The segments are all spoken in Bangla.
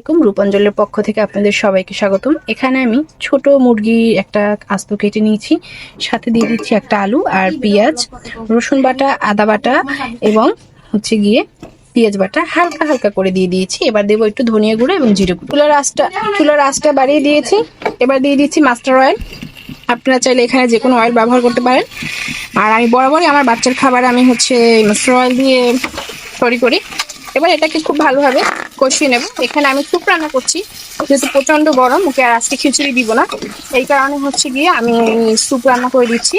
আসসালামাইকুম রূপাঞ্জলের পক্ষ থেকে আপনাদের সবাইকে স্বাগতম। এখানে আমি ছোট মুরগি একটা আস্ত কেটে নিয়েছি। সাথে দিয়ে দিচ্ছি একটা আলু আর পেঁয়াজ, রসুন বাটা, আদা বাটা এবং হচ্ছে গিয়ে পেঁয়াজ বাটা হালকা হালকা করে দিয়ে দিয়েছি। এবার দেবো একটু ধনিয়া গুঁড়ো এবং জিরে গুঁড়ো। চুলার আঁচটা চুলার আঁচটা বাড়িয়ে দিয়েছি। এবার দিয়ে দিচ্ছি মাস্টার অয়েল। আপনারা চাইলে এখানে যে কোনো অয়েল ব্যবহার করতে পারেন। আর আমি বরাবরই আমার বাচ্চার খাবার আমি হচ্ছে মাস্টার অয়েল দিয়ে তৈরি করি। এবার এটাকে খুব ভালোভাবে কষিয়ে নেব। এখানে আমি স্যুপ রান্না করছি, যেহেতু প্রচণ্ড গরম, ওকে আর আজকে খিচুড়ি দিব না। এই কারণে হচ্ছে গিয়ে আমি স্যুপ রান্না করে দিচ্ছি।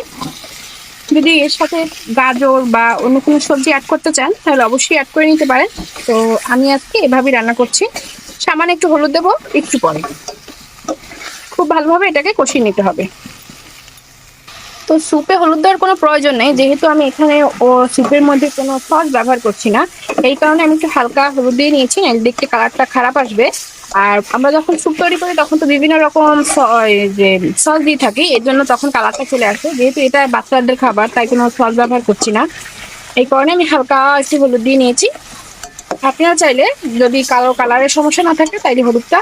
যদি এর সাথে গাজর বা অন্য কোনো সবজি অ্যাড করতে চান, তাহলে অবশ্যই অ্যাড করে নিতে পারেন। তো আমি আজকে এভাবেই রান্না করছি। সামান্য একটু হলুদ দেবো, একটু পরে। খুব ভালোভাবে এটাকে কষিয়ে নিতে হবে। তো স্যুপে হলুদ দেওয়ার কোনো প্রয়োজন নেই। যেহেতু আমি এখানে ও স্যুপের মধ্যে কোনো সস ব্যবহার করছি না। এই কারণে আমি একটু হালকা হলুদ দিয়ে নিয়েছি না দেখতে কালারটা খারাপ আসবে। আর আমরা যখন স্যুপ তৈরি করি, তখন তো বিভিন্ন রকম যে সস দিয়ে থাকি। এর জন্য তখন কালারটা চলে আসে। যেহেতু এটা বাচ্চাদের খাবার, তাই কোনো সস ব্যবহার করছি না। এই কারণে আমি হালকা একটু হলুদ দিয়ে নিয়েছি। আপনারা চাইলে যদি কালো কালারের সমস্যা না থাকে, তাইলে হলুদটা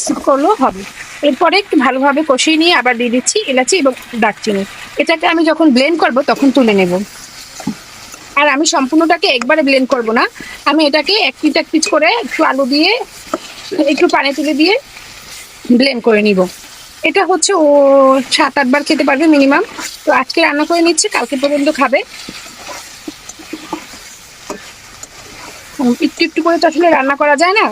স্কিপ করলেও হবে। এরপরে একটু ভালোভাবে কষিয়ে নিয়ে আবার দিয়ে দিচ্ছি এলাচি এবং দারচিনি। এটাকে আমি যখন ব্লেন্ড করব তখন তুলে নেব। আর আমি সম্পূর্ণটাকে একবারে ব্লেন্ড করব না। আমি এটাকে এক পিচ এক পিচ করে একটু আলু দিয়ে, একটু পানি তুলে দিয়ে ব্লেন্ড করে নিব। এটা হচ্ছে ও সাত আটবার খেতে পারবে মিনিমাম তো আজকে রান্না করে নিচ্ছে, কালকে পর্যন্ত খাবে। একটু একটু করে তো আসলে রান্না করা যায় না।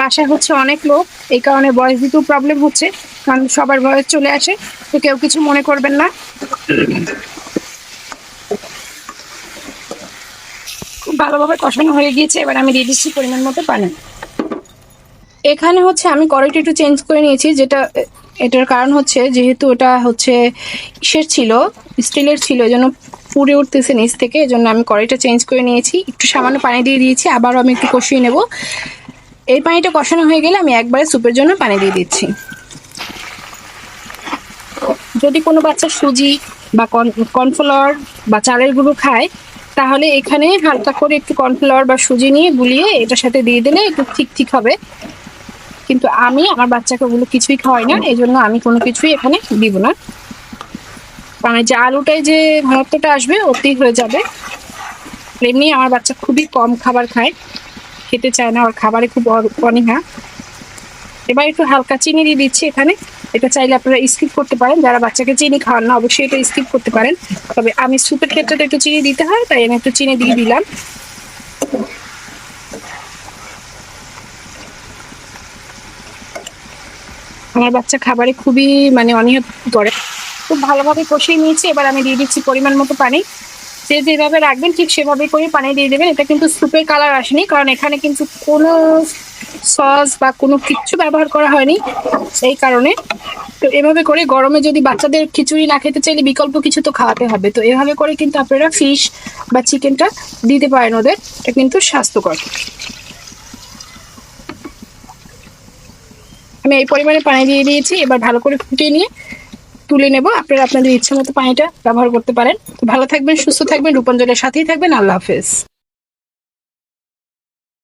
বাসায় হচ্ছে অনেক লোক, এই কারণে বয়স দিতেও প্রবলেম হচ্ছে, কারণ সবার বয়স চলে আসে, তো কেউ কিছু মনে করবেন না। খুব ভালোভাবে কষানো হয়ে গিয়েছে, এবার আমি দিয়ে দিচ্ছি পরিমাণ মতো পানি। এখানে হচ্ছে আমি কড়াইটা একটু চেঞ্জ করে নিয়েছি, যেটা, এটার কারণ হচ্ছে যেহেতু ওটা হচ্ছে ইসের ছিল, স্টিলের ছিল এই জন্য পুড়ে উঠতেছে নিচ থেকে এই জন্য আমি কড়াইটা চেঞ্জ করে নিয়েছি, একটু সামান্য পানি দিয়ে দিয়েছি, আবারও আমি একটু কষিয়ে নেব। এই পানিটা কষানো হয়ে গেলে আমি একবারে স্যুপের জন্য পানি দিয়ে দিচ্ছি। যদি কোনো বাচ্চা সুজি বা কর্নফ্লাওয়ার বা চালের গুঁড়ো খায়, তাহলে এখানে হালকা করে একটু কর্নফ্লাওয়ার বা সুজি নিয়ে গুলিয়ে এটার সাথে দিয়ে দিলে একটু ঠিক ঠিক হবে। কিন্তু আমি, আমার বাচ্চাকে ওগুলো কিছুই খাওয়াই না এই জন্য আমি কোনো কিছুই এখানে দিব না। মানে যে আলুটায় যে ঘনত্বটা আসবে অতি হয়ে যাবে। এমনি আমার বাচ্চা খুবই কম খাবার খায়। খেতে চায় না আর খাবারে খুব অনীহা। এবার একটু হালকা চিনি দিয়ে দিচ্ছি এখানে। এটা চাইলে আপনারা স্কিপ করতে পারেন। যারা বাচ্চাকে চিনি খাওয়ান না, অবশ্যই এটা স্কিপ করতে পারেন। তবে আমি স্যুপের ক্ষেত্রে তো একটু চিনি দিতে হয়, তাই আমি একটু চিনি দিয়ে দিলাম। আমার বাচ্চা খাবারে খুবই মানে অনীহা করে। খুব ভালোভাবে কষিয়ে নিয়েছি। এবার আমি দিয়ে দিচ্ছি পরিমাণ মতো পানি। যে যেভাবে রাখবেন, ঠিক সেভাবে করে পানি দিয়ে দেবেন। এটা কিন্তু স্যুপের কালার আসেনি, কারণ এখানে কিন্তু কোনো সস বা কোনো কিচ্ছু ব্যবহার করা হয়নি এই কারণে। তো এভাবে করে গরমে যদি বাচ্চাদের খিচুড়ি না খেতে চাইলে বিকল্প কিছু তো খাওয়াতে হবে। তো এভাবে করে কিন্তু আপনারা ফিশ বা চিকেনটা দিতে পারেন ওদের। এটা কিন্তু স্বাস্থ্যকর। আমি এই পরিমাণে পানি দিয়ে দিয়েছি, এবার ভালো করে ফুটিয়ে নিয়ে তুলে নেব। আপনারা আপনাদের ইচ্ছা মতো পানিটা ব্যবহার করতে পারেন। ভালো থাকবেন, সুস্থ থাকবেন, রূপাঞ্জলের সাথেই থাকবেন। আল্লাহ হাফেজ।